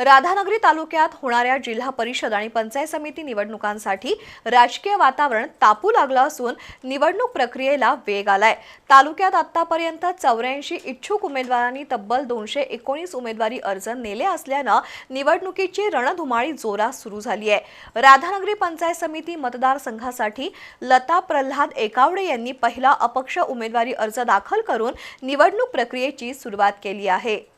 राधानगरी तालुक्यात होणाऱ्या जिल्हा परिषद आणि पंचायत समिती निवडणुकांसाठी राजकीय वातावरण तापू लागलं असून निवडणूक प्रक्रियेला वेग आलाय. तालुक्यात आतापर्यंत चौऱ्याऐंशी इच्छुक उमेदवारांनी तब्बल दोनशे एकोणीस उमेदवारी अर्ज नेले असल्यानं निवडणुकीची रणधुमाळी जोरात सुरू झाली आहे. राधानगरी पंचायत समिती मतदारसंघासाठी लता प्रल्हाद एकावडे यांनी पहिला अपक्ष उमेदवारी अर्ज दाखल करून निवडणूक प्रक्रियेची सुरुवात केली आहे.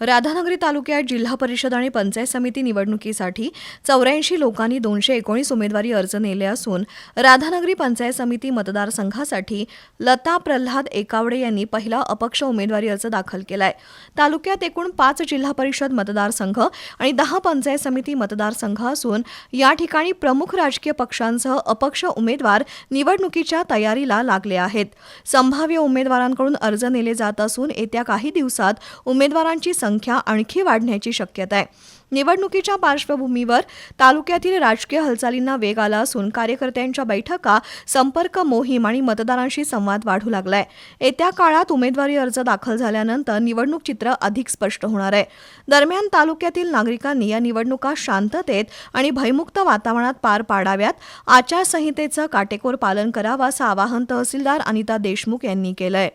राधानगरी तालुक्यात जिल्हा परिषद आणि पंचायत समिती निवडणुकीसाठी चौऱ्याऐंशी लोकांनी दोनशे एकोणीस उमेदवारी अर्ज नेले असून राधानगरी पंचायत समिती मतदारसंघासाठी लता प्रल्हाद एकावडे यांनी पहिला अपक्ष उमेदवारी अर्ज दाखल केलाय. तालुक्यात एकूण पाच जिल्हा परिषद मतदारसंघ आणि दहा पंचायत समिती मतदारसंघ असून या ठिकाणी प्रमुख राजकीय पक्षांसह अपक्ष उमेदवार निवडणुकीच्या तयारीला लागले आहेत. संभाव्य उमेदवारांकडून अर्ज नेले जात असून येत्या काही दिवसात उमेदवारांची संख्या आणखी वाढण्याची शक्यता आहे. निवडणुकीच्या पार्श्वभूमीवर तालुक्यातील राजकीय हालचालींना वेग आला असून कार्यकर्त्यांच्या बैठका संपर्क मोहीम आणि मतदारांशी संवाद वाढू लागलाय. येत्या काळात उमेदवारी अर्ज दाखल झाल्यानंतर निवडणूक चित्र अधिक स्पष्ट होणार आहे. दरम्यान तालुक्यातील नागरिकांनी या निवडणुका शांततेत आणि भयमुक्त वातावरणात पार पाडाव्यात आचारसंहितेचं काटेकोर पालन करावं असं आवाहन तहसीलदार अनिता देशमुख यांनी केलंय.